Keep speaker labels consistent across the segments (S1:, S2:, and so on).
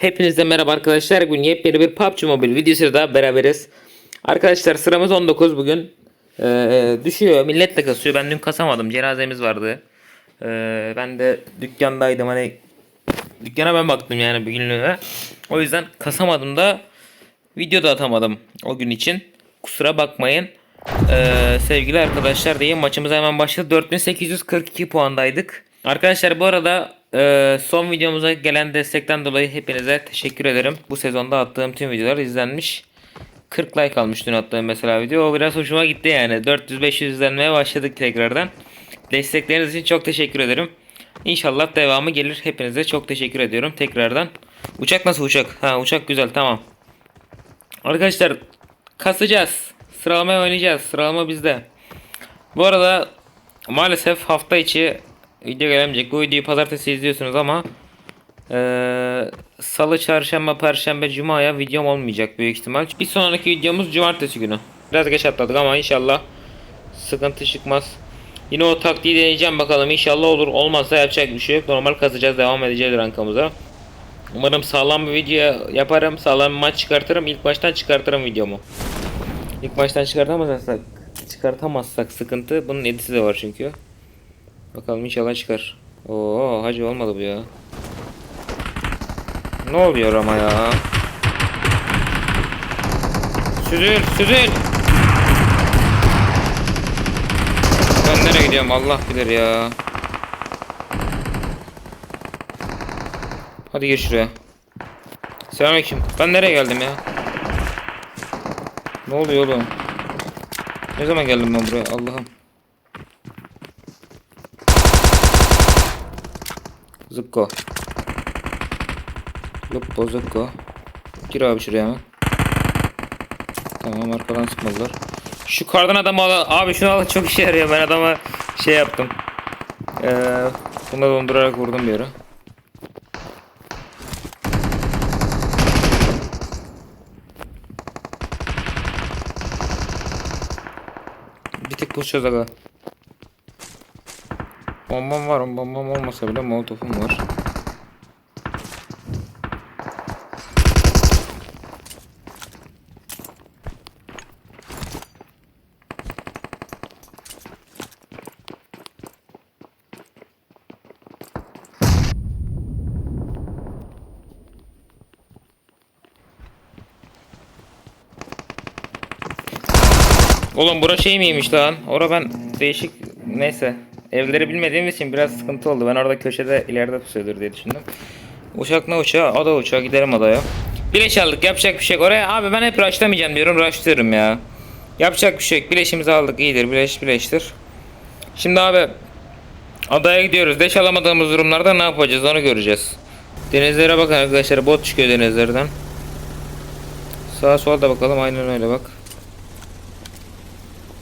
S1: Hepinize merhaba arkadaşlar. Bugün yepyeni bir PUBG Mobile videosuyla daha beraberiz. Arkadaşlar sıramız 19 bugün. Ee, düşüyor. Millet de kasıyor. Ben dün kasamadım. Cenazemiz vardı. Ee, ben de dükkandaydım. Hani dükkana ben baktım yani bir günlüğüne. O yüzden kasamadım da video da atamadım o gün için. Kusura bakmayın. Ee, sevgili arkadaşlar diyeyim maçımız hemen başladı. 4842 puandaydık. Arkadaşlar bu arada e, son videomuza gelen destekten dolayı hepinize teşekkür ederim. Bu sezonda attığım tüm videolar izlenmiş. 40 like almış dün attığım mesela video. O biraz hoşuma gitti yani. 400-500 izlenmeye başladık tekrardan. Destekleriniz için çok teşekkür ederim. İnşallah devamı gelir. Hepinize çok teşekkür ediyorum tekrardan. Uçak nasıl uçak? Ha uçak güzel tamam. Arkadaşlar kasacağız. Sıralamaya oynayacağız. Sıralama bizde. Bu arada maalesef hafta içi video gelemeyecek. Bu videoyu pazartesi izliyorsunuz ama eee, salı, çarşamba, perşembe, cumaya videom olmayacak büyük ihtimal. Bir sonraki videomuz cumartesi günü. Biraz geç atladık ama inşallah sıkıntı çıkmaz. Yine o taktiği deneyeceğim bakalım. İnşallah olur. Olmazsa yapacak bir şey yok. Normal kazacağız. Devam edeceğiz rankamıza. Umarım sağlam bir video yaparım. Sağlam bir maç çıkartırım. İlk baştan çıkartırım videomu. İlk baştan çıkartamazsak çıkartamazsak sıkıntı. Bunun edisi de var çünkü. Bakalım inşallah çıkar. Oo hacı olmadı bu ya. Ne oluyor ama ya? Süzül süzül. Ben nereye gidiyorum Allah bilir ya. Hadi gir şuraya. Selamünaleyküm. Ben nereye geldim ya? Ne oluyor oğlum? Ne zaman geldim ben buraya? Allah'ım. Zıpko. Luppo zıpko. Gir abi şuraya hemen. Tamam arkadan sıkmadılar. Şu kardan adamı al. Abi şunu al çok işe yarıyor. Ben adama şey yaptım. Ee, bunu dondurarak vurdum bir ara. Bir tek buluşacağız aga. Bombam var, bombam olmasa bile molotofum var. Oğlum bura şey miymiş lan? Ora ben değişik neyse. Evleri bilmediğim için biraz sıkıntı oldu. Ben orada köşede ileride pusuyordur diye düşündüm. Uçak ne uçağı? Ada uçağı giderim adaya. Bileş aldık yapacak bir şey yok. Oraya abi ben hep rushlamayacağım diyorum rushlıyorum ya. Yapacak bir şey yok. Bileşimizi aldık iyidir. Bileş bileştir. Şimdi abi adaya gidiyoruz. Deş alamadığımız durumlarda ne yapacağız onu göreceğiz. Denizlere bakın arkadaşlar. Bot çıkıyor denizlerden. Sağa sola da bakalım. Aynen öyle bak.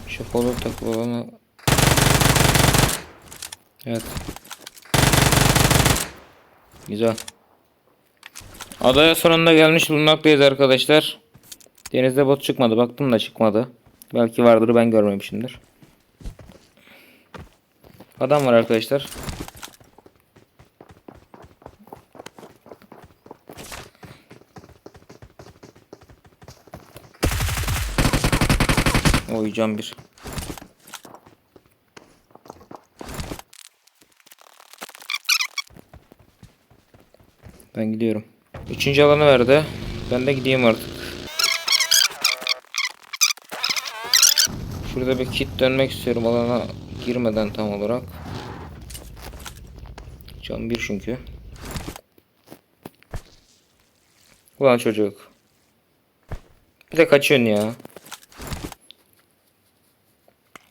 S1: Şu follow takılı olanı Evet. Güzel. Adaya sonunda gelmiş bulunmaktayız arkadaşlar. Denizde bot çıkmadı. Baktım da çıkmadı. Belki vardır ben görmemişimdir. Adam var arkadaşlar. Oy can bir. Ben gidiyorum. Üçüncü alanı verdi. Ben de gideyim artık. Şurada bir kit dönmek istiyorum alana girmeden tam olarak. Can bir çünkü. Ulan çocuk. Bir de kaçıyorsun ya.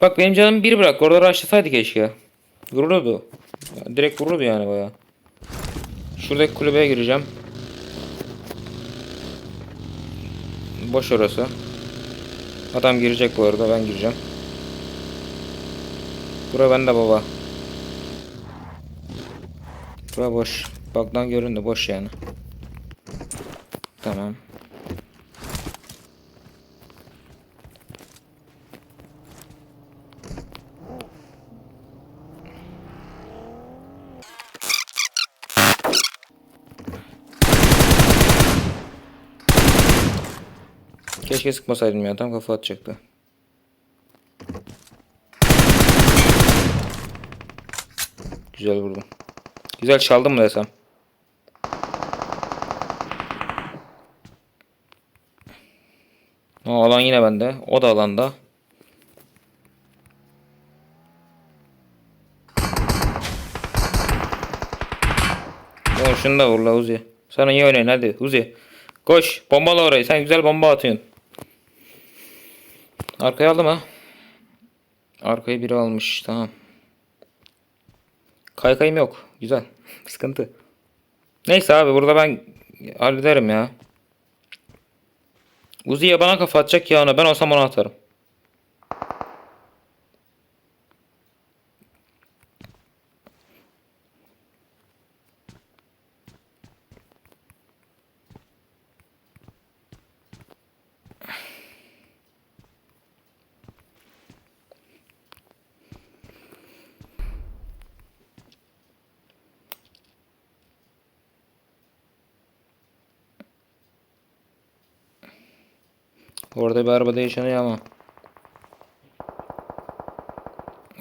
S1: Bak benim canım bir bırak. Orada rushlasaydı keşke. Vururdu. Direkt vururdu yani bayağı. Şuradaki kulübeye gireceğim. Boş orası. Adam girecek bu arada ben gireceğim. Bura bende baba. Bura boş. Baktan göründü boş yani. Tamam. Keşke sıkmasaydım ya. Tam kafa atacaktı. Güzel vurdum. Güzel çaldım mı desem. O alan yine bende. O da alanda. Oğlum şunu da vur Uzi. Sana iyi oynayın hadi Uzi. Koş bombala orayı sen güzel bomba atıyorsun. Arkaya aldım ha. Arkayı biri almış tamam. Kaykayım yok. Güzel. Sıkıntı. Neyse abi burada ben hallederim ya. Uzi'ye bana kafa atacak ya ona. Ben olsam ona atarım. Orada bir arabada yaşanıyor ama.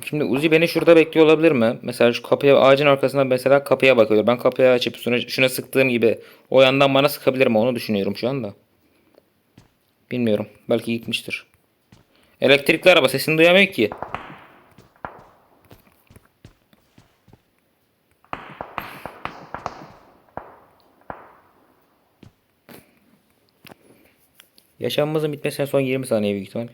S1: Şimdi Uzi beni şurada bekliyor olabilir mi? Mesela şu kapıya ağacın arkasından mesela kapıya bakıyor. Ben kapıyı açıp şuna, şuna sıktığım gibi o yandan bana sıkabilir mi? Onu düşünüyorum şu anda. Bilmiyorum. Belki gitmiştir. Elektrikli araba sesini duyamıyor ki. Yaşamımızın bitmesine son 20 saniye büyük ihtimal.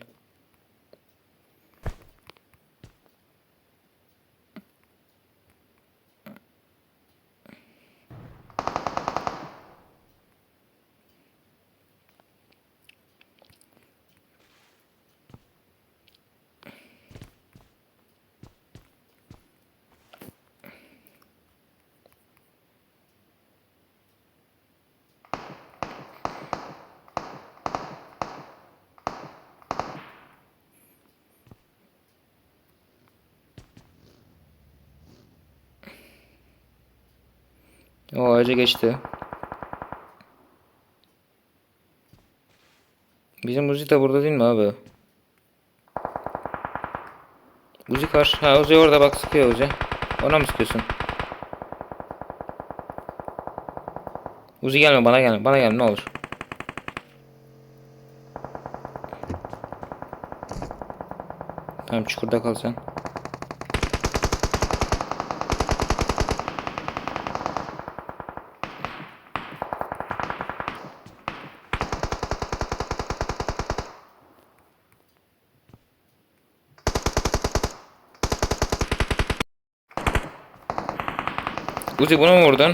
S1: O ağaca geçti. Bizim Uzi de burada değil mi abi? Uzi karşı. Ha Uzi orada bak sıkıyor Uzi. Ona mı sıkıyorsun? Uzi gelme bana gelme. Bana gelme ne olur. Tamam çukurda kal sen. Uzi bunu mu vurdun?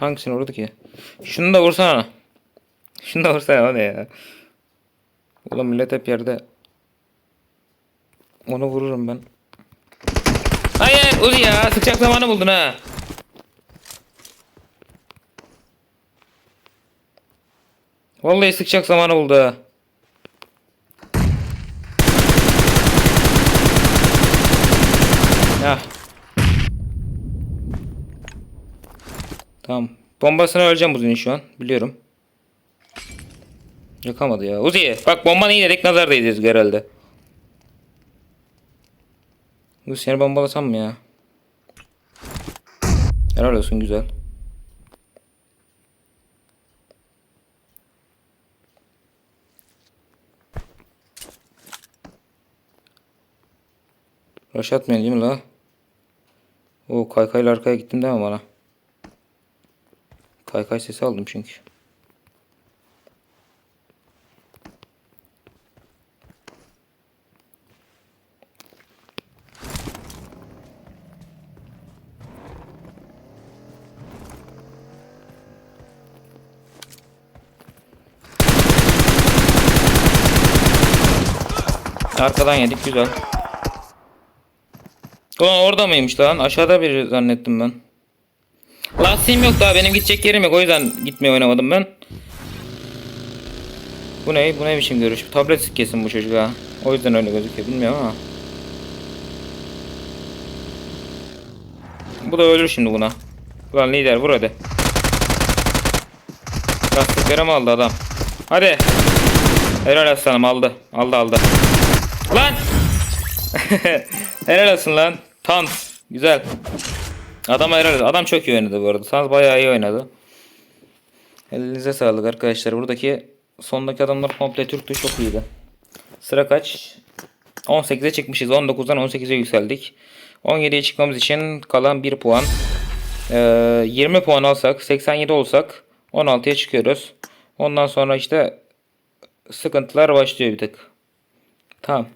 S1: Hangisini vurdu ki? Şunu da vursana. Şunu da vursana o ne ya? Ulan millet hep yerde. Onu vururum ben. Hayır Uzi ya sıkacak zamanı buldun ha. Vallahi sıkacak zamanı buldu ha. Ya. Tamam. Bombasını öleceğim Uzi'nin şu an. Biliyorum. Yakamadı ya. Uzi bak bombanı iyi dedik nazar değdirdik herhalde. Uzi seni bombalasam mı ya? Helal olsun güzel. Rush atmayın değil mi la? O kaykayla arkaya gittim değil mi bana? Kaykay sesi aldım çünkü. Arkadan yedik güzel. Ulan orada mıymış lan? Aşağıda biri zannettim ben. Lastiğim yok daha benim gidecek yerim yok o yüzden gitmeye oynamadım ben. Bu ne? Bu ne biçim görüş? Tablet kesin bu çocuk ha. O yüzden öyle gözüküyor bilmiyorum ama. Bu da ölür şimdi buna. Ulan lider vur hadi. Lastikleri mi aldı adam? Hadi. Helal aslanım aldı. Aldı aldı. Lan! helal olsun lan. Tans. Güzel. Adam olsun. Adam çok iyi oynadı bu arada. Tans bayağı iyi oynadı. Elinize sağlık arkadaşlar. Buradaki sondaki adamlar komple Türktü. Çok iyiydi. Sıra kaç? 18'e çıkmışız. 19'dan 18'e yükseldik. 17'ye çıkmamız için kalan 1 puan. Ee, 20 puan alsak 87 olsak 16'ya çıkıyoruz. Ondan sonra işte sıkıntılar başlıyor bir tık. Tamam.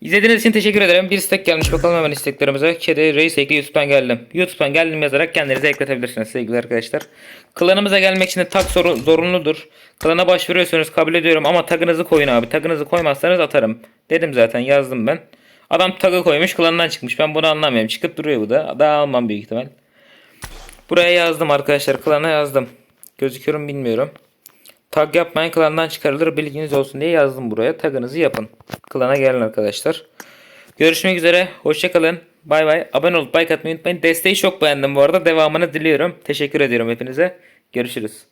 S1: İzlediğiniz için teşekkür ederim. Bir istek gelmiş bakalım hemen isteklerimize. Kedi Reis ekli YouTube'dan geldim. YouTube'dan geldim yazarak kendinize ekletebilirsiniz sevgili arkadaşlar. Klanımıza gelmek için de tag zorunludur. Klana başvuruyorsunuz kabul ediyorum ama tagınızı koyun abi. Tagınızı koymazsanız atarım. Dedim zaten yazdım ben. Adam tagı koymuş klandan çıkmış. Ben bunu anlamıyorum. Çıkıp duruyor bu da. Daha almam büyük ihtimal. Buraya yazdım arkadaşlar. Klana yazdım. Gözüküyor mu bilmiyorum. Tag yapmayın klandan çıkarılır bilginiz olsun diye yazdım buraya. Tagınızı yapın. Klana gelin arkadaşlar. Görüşmek üzere. Hoşçakalın. Bay bay. Abone olup like atmayı unutmayın. Desteği çok beğendim bu arada. Devamını diliyorum. Teşekkür ediyorum hepinize. Görüşürüz.